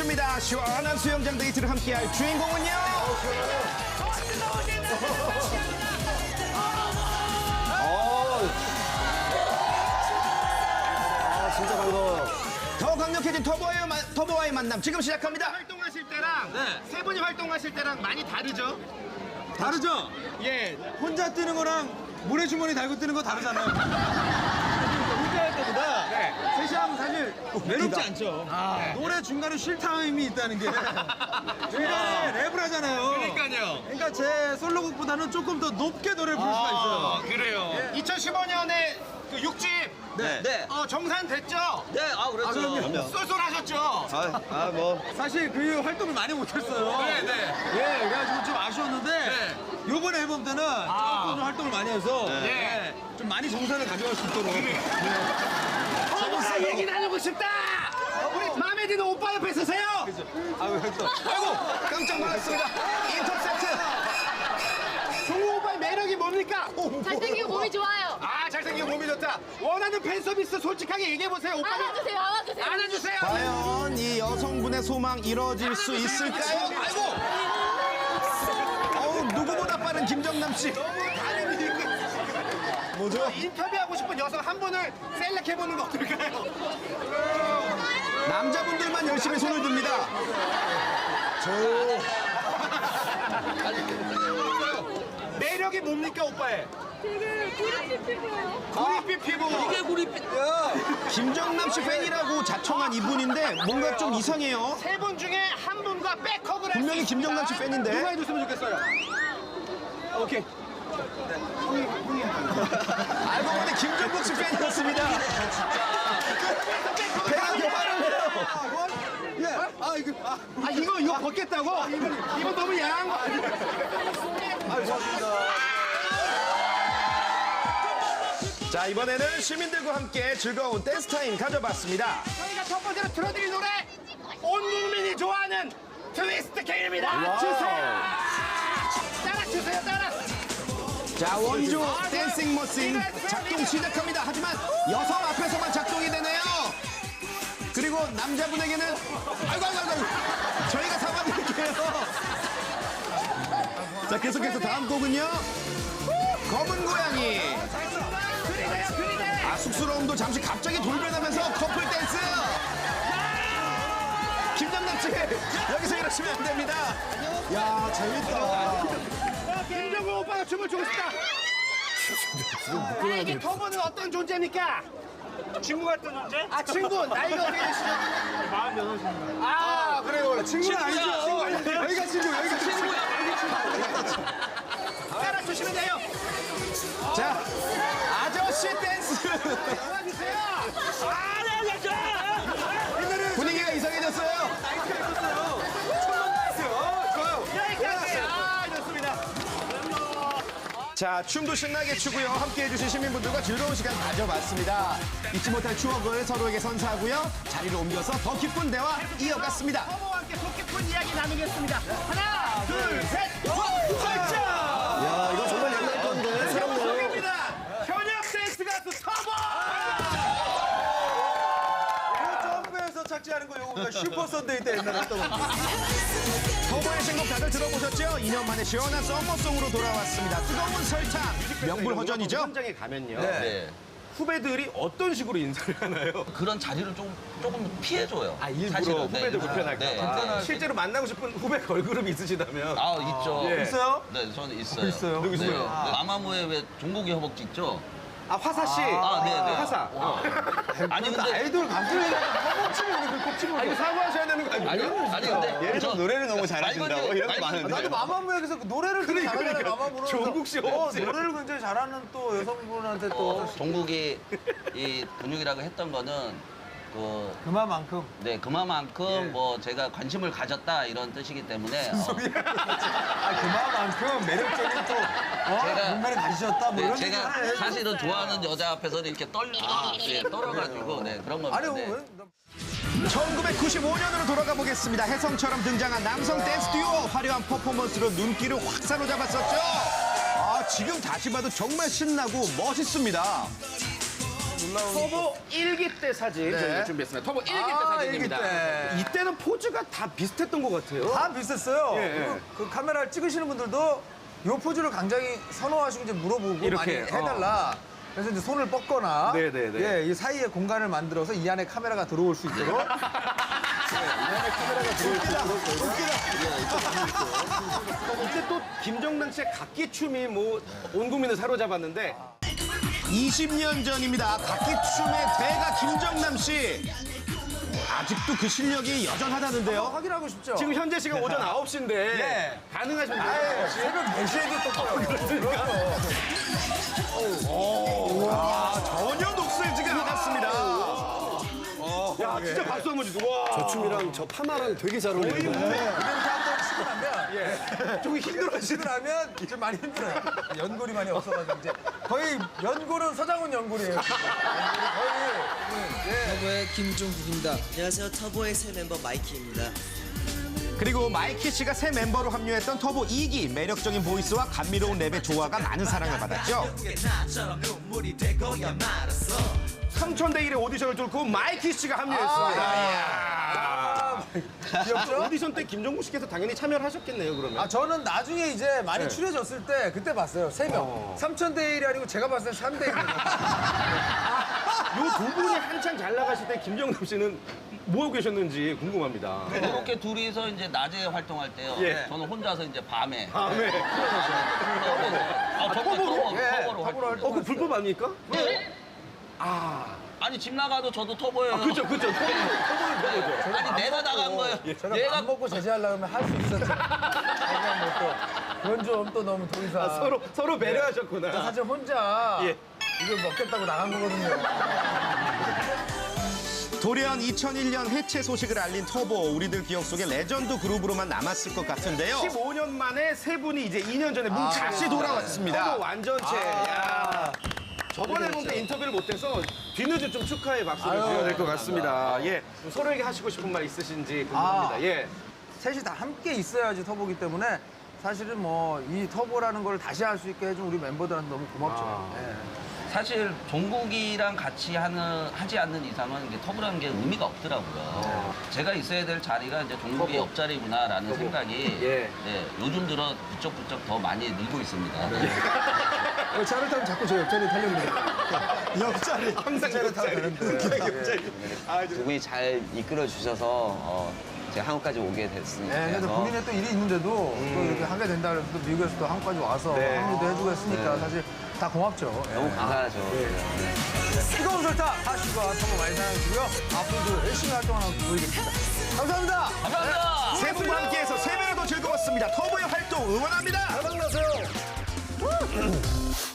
보내줍니다. 시원한 수영장 데이트를 함께할 주인공은요. 아, 진짜 반가워요. 더 강력해진 터보와의, 마- 터보와의 만남 지금 시작합니다. 활동하실 때랑 네. 세 분이 활동하실 때랑 많이 다르죠? 다르죠? 예. 혼자 뛰는 거랑 모래주머니 달고 뛰는 거 다르잖아요. 혼자 할 때보다 네. 셋이 하면 외롭지 않죠. 노래 중간에 쉴 타임이 있다는 게 중간에 랩을 하잖아요. 그러니까요. 그러니까 제 솔로곡보다는 조금 더 높게 노래를 부를 수가 있어요. 그래요. 2015년에 그 6집 네. 네. 어, 정산 됐죠? 네, 아, 그렇죠. 그럼요. 쏠쏠하셨죠? 아, 아, 뭐. 사실 그 이후 활동을 많이 못했어요. 네, 네. 예, 그래가지고 좀 아쉬웠는데 네. 요번 앨범 때는 아. 조금 좀 활동을 많이 해서 네. 예, 좀 많이 정산을 가져갈 수 있도록 아, 얘기 나누고 싶다! 우리 마음에 드는 오빠 옆에 서세요! 아유, 또. 아이고 깜짝 놀랐습니다. 인터셉트. 종우 오빠의 매력이 뭡니까? 잘생기고 몸이 좋아요. 아, 잘생기고 몸이 좋다. 원하는 팬 서비스 솔직하게 얘기해보세요. 오빠는 안아주세요, 안아주세요. 안아주세요. 과연 이 여성분의 소망 이뤄질 수 있을까요? 아이고. 어우 누구보다 빠른 김정남 씨. 뭐죠? 인터뷰하고 싶은 여성 한 분을 셀렉해보는 거 어떨까요? 남자분들만 열심히 손을 듭니다. 매력이 뭡니까, 오빠의? 되게 구릿빛 피부예요. 구릿빛 피부. 이게 구릿빛. 김정남 씨 팬이라고 자청한 이분인데 뭔가 좀 이상해요. 세 분 중에 한 분과 백허그를 분명히 김정남 씨. 팬인데. 누가 해줬으면 좋겠어요? 오케이. 알고 보니 김정국 씨 팬이었습니다. 배가 고파르네요. 예, 아, 이거, 아, 아 이거 이거 벗겠다고? 이거, 이거 너무 야한 거 아니야? 자 이번에는 시민들과 함께 즐거운 댄스 타임 가져봤습니다. 저희가 첫 번째로 들어드릴 노래 온 국민이 좋아하는 트위스트 K입니다. 주세요. 따라 주세요. 따라. 자 원조 댄싱 머신 작동 시작합니다. 하지만 여성 앞에서만 작동이 되네요. 그리고 남자분에게는 아이고 아이고 아이고 저희가 사과드릴게요. 자 계속해서 다음 곡은요. 검은 고양이. 그리네. 아 쑥스러움도 잠시 갑자기 돌변하면서 커플 댄스. 김정남 씨 여기서 이러시면 안 됩니다. 야 재밌다. 김정우 오빠가 춤을 추고 싶다. 나에게 터보는 어떤 존재입니까? 친구 같은 존재? 아 친구 나이가 어떻게 되시죠? 마흔 여섯 입니다. 아 그래요. 친구는 아니죠. 여기가 친구, 여기가 친구. 따라 주시면 돼요. 자 아저씨 댄스. 도와주세요. 분위기가 이상해졌어요. 여기까지. 아 좋습니다. 자, 춤도 신나게 추고요. 함께 해주신 시민분들과 즐거운 시간 가져봤습니다. 잊지 못할 추억을 서로에게 선사하고요. 자리를 옮겨서 더 기쁜 대화 이어갔습니다. 터보와 함께 속 깊은 이야기 나누겠습니다. 하나, 둘, 셋, 설정. 야, 이거 정말 옛날 건데. 새롭네. 소개입니다. 현역 댄스 가수 터보. 점프해서 착지하는 거 요거 슈퍼 선데이 때 옛날에 했던 거. 터보의 신곡 다들 들어보셨죠? 2년 만에 시원한 썸머송으로 돌아왔습니다. 뜨거운 설탕, 명불허전이죠? 현장에 가면요. 네. 후배들이 어떤 식으로 인사를 하나요? 그런 자리를 좀, 조금 피해줘요. 아 일부러 사실은. 후배들 네. 불편할까 네. 봐. 실제로 만나고 싶은 후배 걸그룹이 있으시다면 아, 있죠. 예. 있어요? 네, 저는 있어요. 있어요? 누구세요? 네. 네, 마마무의 왜 종국이 허벅지 있죠? 아 화사 씨. 아, 네, 네. 화사. 어. 아니, 근데. 아이돌 가수를 꼽치면 이렇게 꼽치면. 아 이거 사과하셔야 되는 거 아니에요? 아니, 아니, 근데. 얘는 저- 노래를 너무 잘하신다고 이런 게 말건이- 많은데. 나도 마마무에서 그 노래를 잘하잖아요. 그러니까. 마마무는. 종국 씨 어. 노래를 굉장히 잘하는 또 여성분한테 또 어, 종국이 이 근육이라고 했던 거는 그 그만큼. 네, 그만큼 뭐 제가 관심을 가졌다 이런 뜻이기 때문에 어, 아, 그만큼 매력적인 또 어? 제가- 몸매를 가지셨다. 뭐 네, 이런 제가 얘기를 해주셨어요. 사실은 좋아하는 여자 앞에서는 이렇게 떨, 예, 떨어가지고 네, 그런 겁니다. 아니, 네. 왜? 1995년으로 돌아가 보겠습니다. 혜성처럼 등장한 남성 댄스 듀오 화려한 퍼포먼스로 눈길을 확 사로잡았었죠. 아, 지금 다시 봐도 정말 신나고 멋있습니다. 놀라운. 터보 1기 때 사진 저희가 준비했습니다. 터보 1기 때 아, 사진입니다. 일기 때. 이때는 포즈가 다 비슷했던 것 같아요. 다 비슷했어요. 예, 예. 그리고 그 카메라를 찍으시는 분들도 이 포즈를 굉장히 선호하시고 이제 물어보고 이렇게, 많이 해달라. 그래서 이제 손을 뻗거나 네, 네, 네. 예, 이 사이에 공간을 만들어서 이 안에 카메라가 들어올 수 있도록 이때 또 김정남 씨의 각기 춤이 뭐 온 국민을 사로잡았는데 20년 전입니다. 각기춤의 대가 김정남 씨. 아직도 그 실력이 여전하다는데요. 확인하고 싶죠. 지금 현재 시간 오전 9시인데 예. 가능하십니까? 아예 새벽 4시에도 똑바로. 전혀 녹슬지가 않았습니다. 야 진짜 박수 한번 주세요. 와. 저 춤이랑 저 파마랑 되게 잘 어울리는 이 나면 조금 힘들어지는 치고 나면 좀 많이 힘들어요. 연골이 많이 없어가지고 이제 거의 연골은 서장훈 연골이에요. 터보의 김종국입니다. 안녕하세요. 터보의 새 멤버 마이키입니다. 그리고 마이키 씨가 새 mem버로 합류했던 터보 2기 매력적인 보이스와 감미로운 랩의 조화가 많은 사랑을 받았죠. 삼천대 1의 오디션을 뚫고 마이키 씨가 합류했습니다. 이야. 귀엽죠? 오디션 때 김종국 씨께서 당연히 참여를 하셨겠네요, 그러면. 아 저는 나중에 이제 많이 추려졌을 때 그때 봤어요. 세 명. 삼천 대 일이 아니고 제가 봤을 때 3대 1. 요두 분이 한창 잘 나가실 때 김정남 씨는 뭐 하고 계셨는지 궁금합니다. 그렇게 둘이서 이제 낮에 활동할 때요. 예. 저는 혼자서 이제 밤에. 다음에. 아, 터보, 터보, 예, 터보로 터보로 활동. 어, 그 불법 아닙니까? 아 니 집 나가도 저도 터보예요. 그죠, 그죠. 터보는 터보죠. 아니 내가 나간 거예요. 제가 내가 밥 먹고 제재하려고 하면 할 수 있었죠. 하지만 뭐또 그건 좀 또 너무 더 이상. 아, 서로, 서로 배려하셨구나. 사실 혼자 예. 이걸 먹겠다고 나간 거거든요. 돌연 2001년 해체 소식을 알린 터보 우리들 기억 속에 레전드 그룹으로만 남았을 것 같은데요. 15년 만에 세 분이 이제 2년 전에 뭉쳐 다시 돌아왔습니다. 터보 완전체. 야. 저번 앨범 때 인터뷰를 못해서 뒤늦은 좀 축하의 박수를 드려야 될 것 같습니다. 예. 좀 서로에게 하시고 싶은 말 있으신지 궁금합니다. 아. 예. 셋이 다 함께 있어야지 터보기 때문에 사실은 뭐 이 터보라는 걸 다시 할 수 있게 해준 우리 멤버들한테 너무 고맙죠. 아. 예. 사실 종국이랑 같이 하는 하지 않는 이상은 이게 터보라는 게 의미가 없더라고요. 제가 있어야 될 자리가 이제 종국의 옆자리구나라는 생각이 예. 네, 요즘 들어 부쩍부쩍 더 많이 늘고 있습니다. 어, 차를 타면 자꾸 저 옆자리 타려고 그래요. 옆자리. 항상 차를 타도 되는데. 두 분이 잘 이끌어 주셔서 어, 제가 한국까지 오게 됐으니까. 네, 근데 본인의 또 일이 있는데도 또 이렇게 하게 된다 그래서 또 미국에서 또 한국까지 와서 네. 합류도 해주고 했으니까 사실 다 고맙죠. 예. 너무 감사하죠. 뜨거운 설탕 하시고 터보 많이 사랑해주고요. 앞으로도 열심히 활동하는 모습 보이겠습니다. 감사합니다. 감사합니다. 세 분과 함께해서 세 배나 더 즐거웠습니다. 터보의 활동 응원합니다. 대박 나세요.